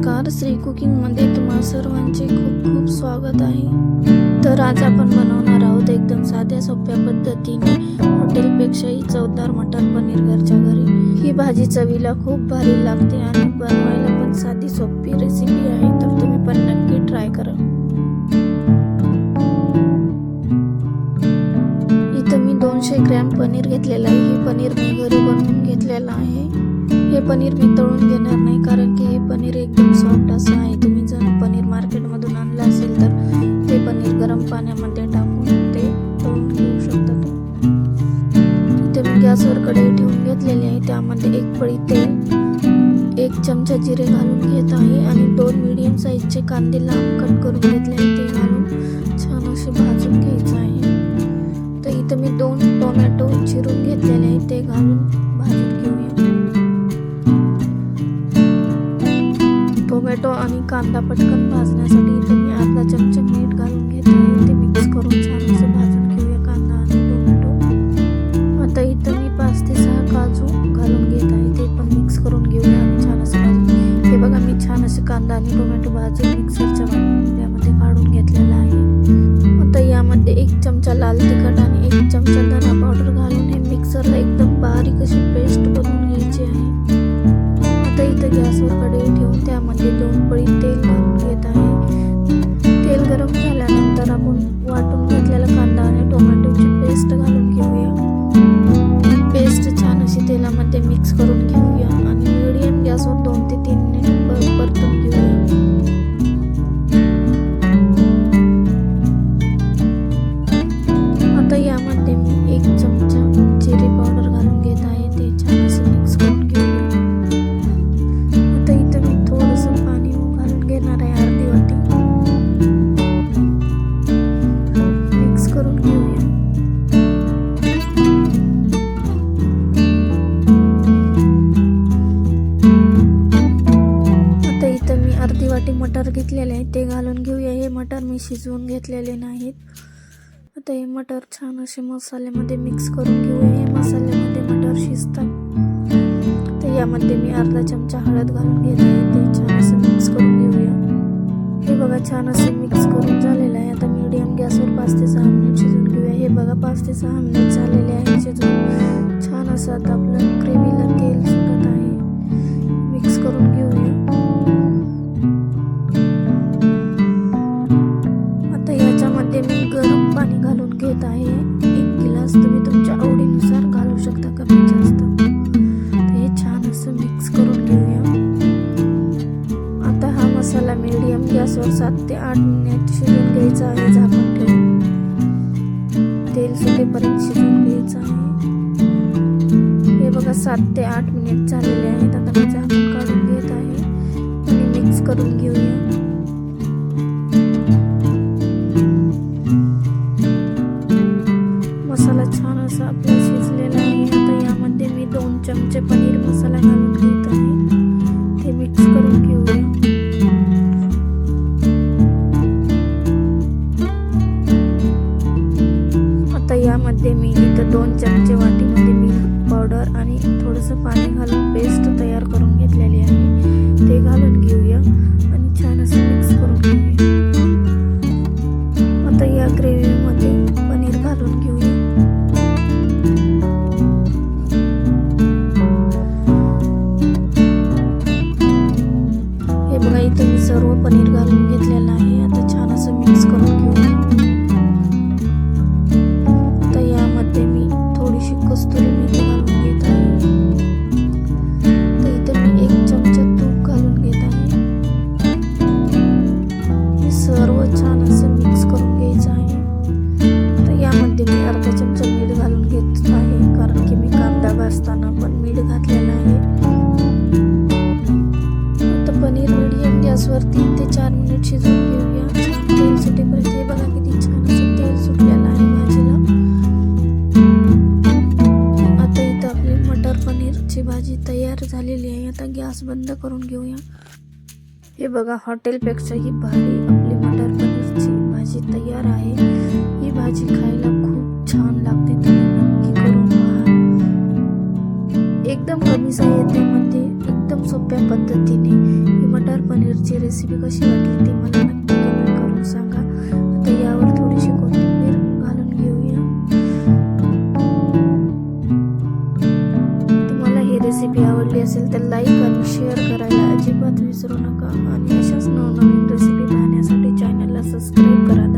नमस्कार. श्री कुकिंगमध्ये तुम्हा सर्वांचे खूप खूप स्वागत आहे. तर आज आपण बनवणार आहोत एकदम साध्या सोप्या पद्धतीने हॉटेलपेक्षाही चवदार मटर पनीर घरच्या घरी. ही भाजी चवीला खूप भारी लागते आणि बनवायला पण साधी सोपी रेसिपी आहे. तर तुम्ही पण नक्की ट्राय करा. इथं मी दोनशे ग्रॅम पनीर घेतलेलं आहे. हे पनीर मी घरी बनवून घेतलेलं आहे. हे पनीर मी तळून घेणार नाही कारण की हे पनीर एक गॅसवर कढई ठेवून घेतलेली आहे. त्यामध्ये एक पळी तेल एक चमचा जिरे घालून घेत आहे आणि दोन मिडियम साईजचे कांदे लांब कट करून घेतले आहे. ते घालून छान असे भाजून घ्यायचं आहे. तर इथं मी दोन टोमॅटो चिरून घेतलेले आहे. ते घालून भाजून घेऊया. टोमॅटो आणि कांदा पटकन भाजण्यासाठी इथं मी अर्धा चमचा लाल तिखट आणि एक चमचा धना पावडर घालून हे मिक्सरला एकदम बारीक अशी पेस्ट बनवून घ्यायची आहे. आता इथं गॅसवर कढई ठेवून त्यामध्ये दोन पळी तेल मटर घेतलेले आहेत. ते घालून घेऊया. हे मटर मी शिजवून घेतलेले नाहीत. आता हे मटर छान असे मसाल्यामध्ये मिक्स करून घेऊया. हे मसाल्यामध्ये मटर शिजतात. तर यामध्ये मी अर्धा चमचा हळद घालून घेत आहे. ते छान असं मिक्स करून घेऊया. हे बघा छान असे मिक्स करून झालेलं आहे. आता मीडियम गॅसवर पाच ते सहा मिनिट शिजवून घेऊया. हे बघा पाच ते सहा मिनिट झालेले आहे शिजवून. छान असं आता आपलं ग्रेव्हीला तेल एक तुम्ही तुमच्या आवडीनुसार घालू शकता कमी जास्त. हे छान असं मिक्स करून घेऊया. आता हा मसाला मीडियम गॅसवर सात ते आठ मिनिट शिजून घ्यायचा आहे. झाकून ठेवून. तेल सुटेपर्यंत शिजून घ्यायचं आहे. हे बघा सात ते आठ मिनिट झालेले आहेत. छान असा आपला शिजलेला आहे. आता यामध्ये मी दोन चमचे पनीर मसाला घालून घेत आहे. ते मिक्स करून घेऊया. आता यामध्ये मी इथं दोन चमचे वाटीमध्ये मिडियम तीन ते चार मिनिट शिजवून घेऊया छान तेल सुटेपर्यंत हे बघा किती छान असं तेल सुटलेलं आहे भाजीला आता इथं आपली मटर पनीरची भाजी तयार झालेली आहे आता गॅस बंद करून घेऊया हे बघा हॉटेलपेक्षाही भारी आपली मटर पनीरची भाजी तयार आहे. ही भाजी खायला खूप छान लागते, तुम्ही नक्की करून पहा. एकदम कमी साहित्यामध्ये एकदम सोप्या पद्धतीने ही मटर पनीरची रेसिपी कशी वाटली ती मला नक्की कमेंट करून सांगा. आता यावर थोडीशी कोथिंबीर घालून घेऊया. तुम्हाला ही रेसिपी आवडली असेल तर लाईक आणि शेअर करायला अजिबात विसरू नका. आणि अशाच नवनवीन रेसिपी पाहण्यासाठी चॅनलला सबस्क्राईब करा.